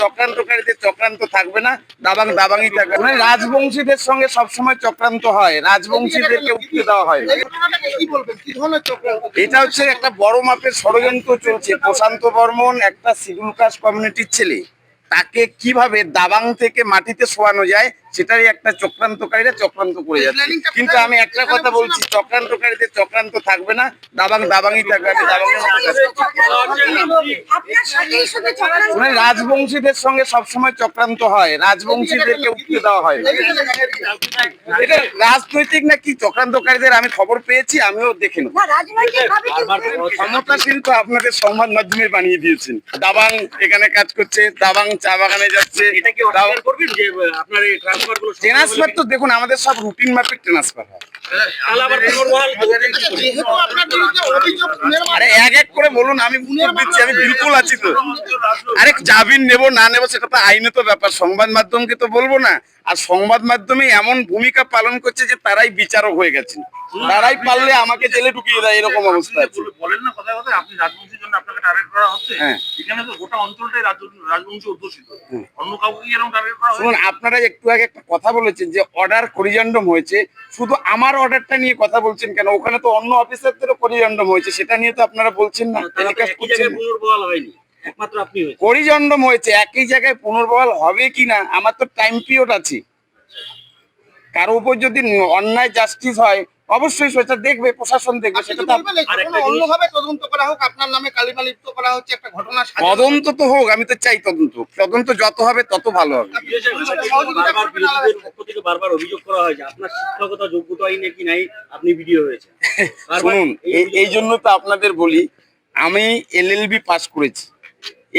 চক্রান্তকারীদের চক্রান্ত থাকবে না, দাবাং দাবাংই থাকবে। মানে রাজবংশীদের সঙ্গে সবসময় চক্রান্ত হয়, রাজবংশীদেরকে উঠতে দেওয়া হয়। এটা হচ্ছে একটা বড় মাপের ষড়যন্ত্র চলছে। প্রশান্ত বর্মন, একটা শিডিউল কাস্ট কমিউনিটির ছেলে, তাকে কীভাবে দাবাং থেকে মাটিতে শোয়ানো যায় সেটাই একটা চক্রান্তকারীরা চক্রান্ত করে যাচ্ছে। কিন্তু আমি একটা কথা বলছি, চক্রান্তকারীদের চক্রান্ত থাকবে না, দাবাং দাবাংই থাকবে। দাবাংয়ের মানে রাজবংশীদের সঙ্গে সবসময় চক্রান্ত হয়। রাজবংশীদেরকে উঠতে দেওয়া হয় এটা রাজনৈতিক নাকি চক্রান্তকারীদের আমি খবর পেয়েছি আমিও দেখে নেব। রাজনৈতিক তো আপনাদের সংবাদ মাধ্যমে বানিয়ে দিয়েছেন। দাবাং এখানে কাজ করছে দাবাং চা বাগানে যাচ্ছে। এটা কি অস্বীকার করবেন যে আপনার ট্রান্সফার ট্রান্সফার তো দেখুন আমাদের সব রুটিন মাফিক ট্রান্সফার হয়। তাহলে আবার পুনর্বহাল যেহেতু আপনার বিরুদ্ধে অভিযোগ নির্মাণ আরে এক এক করে বলুন আমি দিচ্ছি আমি বিলকুল আছি তো। আরে জামিন নেব না নেব সেটা তো আইনত ব্যাপার। সংবাদ মাধ্যমকে তো বলব না। আর সংবাদ মাধ্যমে এমন ভূমিকা পালন করছে যে তারাই বিচারক হয়ে গেছেন। তারাই পারলে আমাকে জেলে ঢুকিয়ে দেয় এরকম অবস্থা আছে। বলেন না কথা কথা আপনি আপনাকে টার্গেট করা হচ্ছে হ্যাঁ। এখানে তো গোটা অঞ্চলটাই রাজবংশী অধ্যুষিত। অন্য কাউকে কি এরকম টার্গেট করা শুনুন হয়েছে? আপনারা একটু আগে একটা কথা বলেছেন যে অর্ডার করিজন্ডম হয়েছে শুধু আমার অর্ডারটা নিয়ে কথা বলছেন কেন? ওখানে তো অন্য অফিসারদেরও করিজন্ডম হয়েছে সেটা নিয়ে তো আপনারা বলছেন না। টেলিকাস্ট করছেন হয়নি একমাত্র আপনি করিজন্ডম হয়েছে একই জায়গায় পুনর্বহাল হবে কি না? আমার তো টাইম পিরিয়ড আছে। কারও উপর যদি অন্যায় জাস্টিস হয় অবশ্যই সেটা দেখবে প্রশাসন দেখবে সেটা তো অন্যভাবে তদন্ত করা হোক আপনার নামে কালিমা লিপ্ত করা হচ্ছে একটা ঘটনা তদন্ত তো হোক আমি তো চাই তদন্ত তদন্ত যত হবে তত ভালো হবে। বারবার অভিযোগ করা হয় যে আপনার শিক্ষকতা যোগ্যতাই নাকি নাই আপনি ভিডিও হয়েছে শুনুন এই জন্য তো আপনাদের বলি আমি এলএলবি পাস করেছি।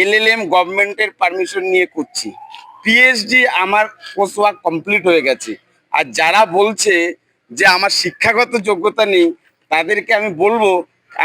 এলএলএম গভর্নমেন্টের পারমিশন নিয়ে করছি। পিএইচডি আমার কোর্স ওয়ার্ক কমপ্লিট হয়ে গেছে। আর যারা বলছে যে আমার শিক্ষাগত যোগ্যতা নেই, তাদেরকে আমি বলব,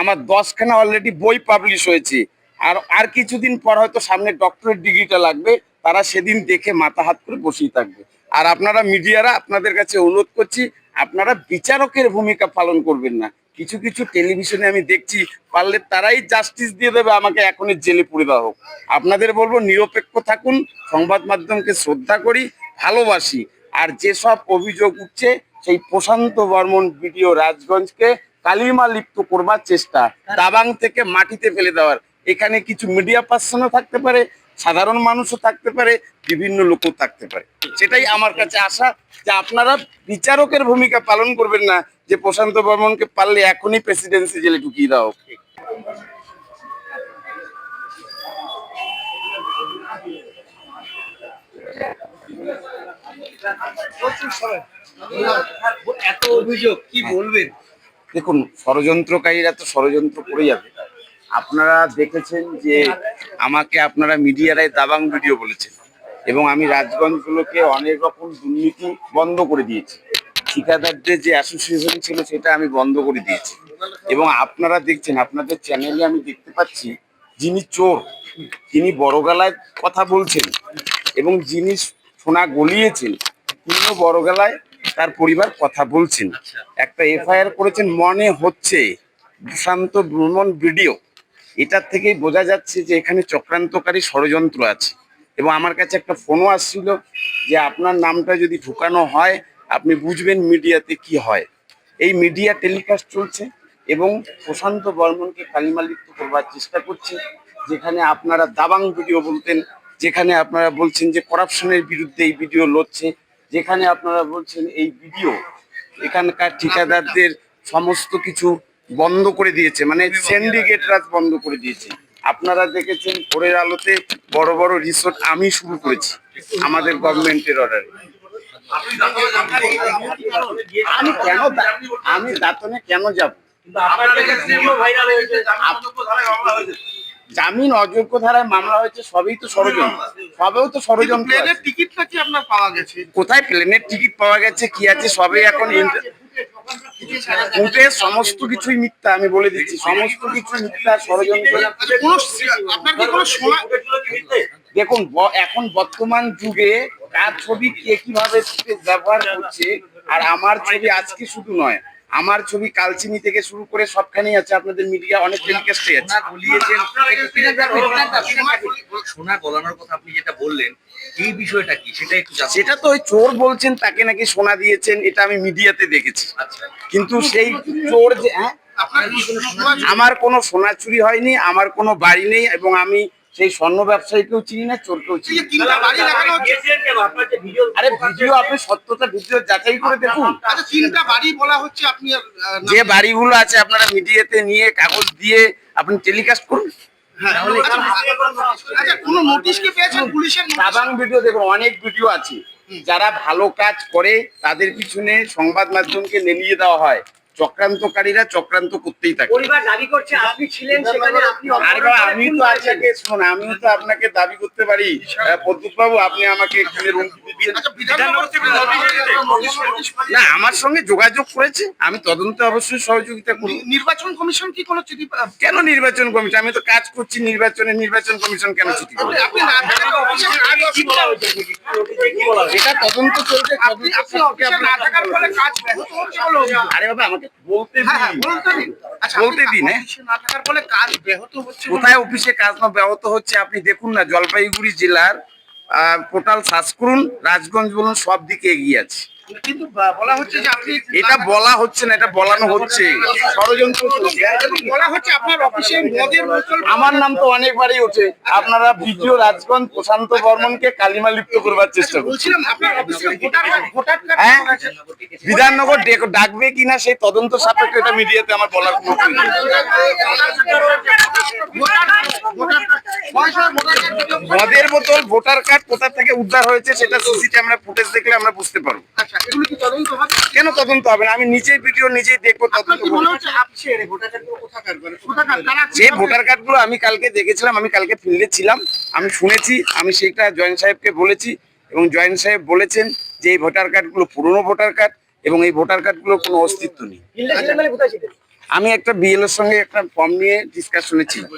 আমার দশখানা অলরেডি বই পাবলিশ হয়েছে। আর আর কিছুদিন পর হয়তো সামনে ডক্টরেট ডিগ্রিটা লাগবে, তারা সেদিন দেখে মাথা হাত করে বসেই থাকবে। আর আপনারা মিডিয়ারা আপনাদের কাছে অনুরোধ করছি, আপনারা বিচারকের ভূমিকা পালন করবেন না। কিছু কিছু টেলিভিশনে আমি দেখছি, পারলে তারাই জাস্টিস দিয়ে দেবে, আমাকে এখনই জেলে পুরে দেওয়া হোক। আপনাদের বলব, নিরপেক্ষ থাকুন, সংবাদ মাধ্যমকে শ্রদ্ধা করি, ভালোবাসি। আর যেসব অভিযোগ উঠছে সেই প্রশান্ত বর্মন বিডিও রাজগঞ্জকে কালিমা লিপ্ত করবার চেষ্টা, দাবাং থেকে মাটিতে ফেলে দেওয়ার। এখানে কিছু মিডিয়া পার্সনও থাকতে পারে, সাধারণ মানুষও থাকতে পারে, বিভিন্ন লোকও থাকতে পারে। সেটাই আমার কাছে আশা যে আপনারা বিচারকের ভূমিকা পালন করবেন না, যে প্রশান্ত বর্মনকে পারলে এখনই প্রেসিডেন্সি জেলে ঢুকিয়ে দাও এত অভিযোগ কি বলবেন? দেখুন ষড়যন্ত্রকারীরা তো ষড়যন্ত্র করে যাবে। আপনারা দেখেছেন যে আমাকে আপনারা মিডিয়ারাই দাবাং ভিডিও বলেছেন এবং আমি রাজগঞ্জগুলোকে অনেক রকম দুর্নীতি বন্ধ করে দিয়েছি। ঠিকাদারদের যে অ্যাসোসিয়েশন ছিল সেটা আমি বন্ধ করে দিয়েছি। এবং আপনারা দেখছেন আপনাদের চ্যানেলে আমি দেখতে পাচ্ছি যিনি চোর তিনি বড় গলায় কথা বলছেন এবং যিনি সোনা গলিয়েছেন তিনিও বড় গলায় তার পরিবার কথা বলছেন। একটা এফআইআর করেছেন মনে হচ্ছে সুশান্ত ভ্রমণ ভিডিও। এটার থেকেই বোঝা যাচ্ছে যে এখানে চক্রান্তকারী ষড়যন্ত্র আছে। এবং আমার কাছে একটা ফোনও আসছিল যে আপনার নামটা যদি ঢুকানো হয় আপনি বুঝবেন মিডিয়াতে কি হয়। এই মিডিয়া টেলিকাস্ট চলছে এবং প্রশান্ত বর্মনকে কালিমালিপ্ত করবার চেষ্টা করছে যেখানে আপনারা দাবাং ভিডিও বলতেন যেখানে আপনারা বলছেন যে করাপশনের বিরুদ্ধে এই ভিডিও লড়ছে। যেখানে আপনারা বলছেন এই ভিডিও, এখানকার ঠিকাদারদের সমস্ত কিছু বন্ধ করে দিয়েছে মানে সিন্ডিকেট রাজ বন্ধ করে দিয়েছে। আপনারা দেখেছেন ভোরের আলোতে বড় বড় রিসোর্ট আমি শুরু করেছি, আমাদের গভর্নমেন্টের অর্ডারে আমি কেন আমি দাঁতনে কেন যাব? জামিন অযোগ্য ধারায় মামলা হয়েছে সবই তো ষড়যন্ত্র। সবেও তো ষড়যন্ত্র প্লেনের। টিকিটটা কি আপনার পাওয়া গেছে? কোথায় প্লেনের টিকিট পাওয়া গেছে কি আছে সবে এখন সমস্ত কিছুই মিথ্যা আমি বলে দিচ্ছি সমস্ত কিছু মিথ্যা ষড়যন্ত্র। দেখুন এখন বর্তমান যুগে কার ছবি কে কীভাবে ব্যবহার করছে আর আমার ছবি আজকে শুধু নয় আমার ছবি কালচিনি থেকে শুরু করে সবখানেই আছে আপনাদের মিডিয়া অনেক টেলিকাস্টে আছে। সোনা গলানোর কথা আপনি যেটা বললেন এই বিষয়টা কি? সেটা একটু সেটা তো ওই চোর বলছেন তাকে নাকি সোনা দিয়েছেন এটা আমি মিডিয়াতে দেখেছি। আচ্ছা। কিন্তু সেই চোর যে হ্যাঁ? আমার কোনো সোনা চুরি হয়নি আমার কোনো বাড়ি নেই এবং আমি সেই স্বর্ণ ব্যবসায়ীকেও চিনি না চোরকেও চিনি ভিডিও আরে ভিডিও আপনি সত্যতা ভিডিও যাচাই করে দেখুন। আচ্ছা তিনটা বাড়ি বলা হচ্ছে আপনি যে বাড়িগুলো আছে আপনারা মিডিয়াতে নিয়ে কাগজ দিয়ে আপনি টেলিকাস্ট করুন। হ্যাঁ, আচ্ছা, আচ্ছা কোনো নোটিশ পেয়েছেন? পুলিশের নোটিশ? ভিডিও দেখুন অনেক ভিডিও আছে। যারা ভালো কাজ করে তাদের পিছনে সংবাদ মাধ্যমকে নেলিয়ে দেওয়া হয়। চক্রান্তকারীরা চক্রান্ত করতেই থাকে। পরিবার দাবি করছে আপনি ছিলেন সেখানে আপনি আমি তো আপনাকে আমিও তো আপনাকে দাবি করতে পারি। প্রদ্যুৎ বাবু আপনি আমাকে আচ্ছা না আমার সঙ্গে যোগাযোগ করেছে। আমি তদন্তে অবশ্যই সহযোগিতা করি নির্বাচন কমিশন কি কোনো চিঠি কেন নির্বাচন কমিশন? আমি তো কাজ করছি নির্বাচনে নির্বাচন কমিশন কেন চিঠি এটা তদন্ত চলছে। আরে বাবা আমাকে বলতে হ্যাঁ হ্যাঁ দিন বলতে দিন আচ্ছা হ্যাঁ। অফিসে না থাকার ফলে কাজ ব্যাহত হচ্ছে কোথায় অফিসে কাজ না ব্যাহত হচ্ছে আপনি দেখুন না জলপাইগুড়ি জেলার পোর্টাল সার্চ করুন রাজগঞ্জ বলুন সব দিকে এগিয়ে আছে। কিন্তু বলা হচ্ছে যে আপনি এটা বলা হচ্ছে না এটা বলানো হচ্ছে। ষড়যন্ত্র চলছে বলা হচ্ছে আপনার অফিসে মদের বোতল আমার নাম তো অনেকবারই ওঠে আপনারা ভিডিও রাজগঞ্জ প্রশান্ত বর্মনকে কালিমা লিপ্ত করবার চেষ্টা করছেন বলছিলাম আপনার অফিসে ভোটার ভোটার হ্যাঁ? বিধাননগর ডাকবে কিনা সেই তদন্ত সাপেক্ষে এটা মিডিয়াতে আমার বলার কোনো মদের বোতল ভোটার কার্ড কোথা থেকে উদ্ধার হয়েছে সেটা সিসি ক্যামেরা ফুটেজ দেখলে আমরা বুঝতে পারব। আচ্ছা এগুলো কি তদন্ত হবে? কেন তদন্ত হবে না? আমি নিজেই ভিডিও নিজেই দেখব তদন্ত। মনে হচ্ছে আপনি ভোটার কার্ড কোথাকার মানে কোথাকার কারা যে ভোটার কার্ডগুলো আমি কালকে দেখেছিলাম আমি কালকে ফিল্ডে ছিলাম আমি শুনেছি আমি সেইটা জয়েন্ট সাহেবকে বলেছি এবং জয়েন্ট সাহেব বলেছেন যে এই ভোটার কার্ডগুলো পুরনো ভোটার কার্ড এবং এই ভোটার কার্ডগুলো কোনো অস্তিত্ব নেই। মানে আমি একটা বিএল এর সঙ্গে একটা ফর্ম নিয়ে ডিসকাশনে ছিলাম।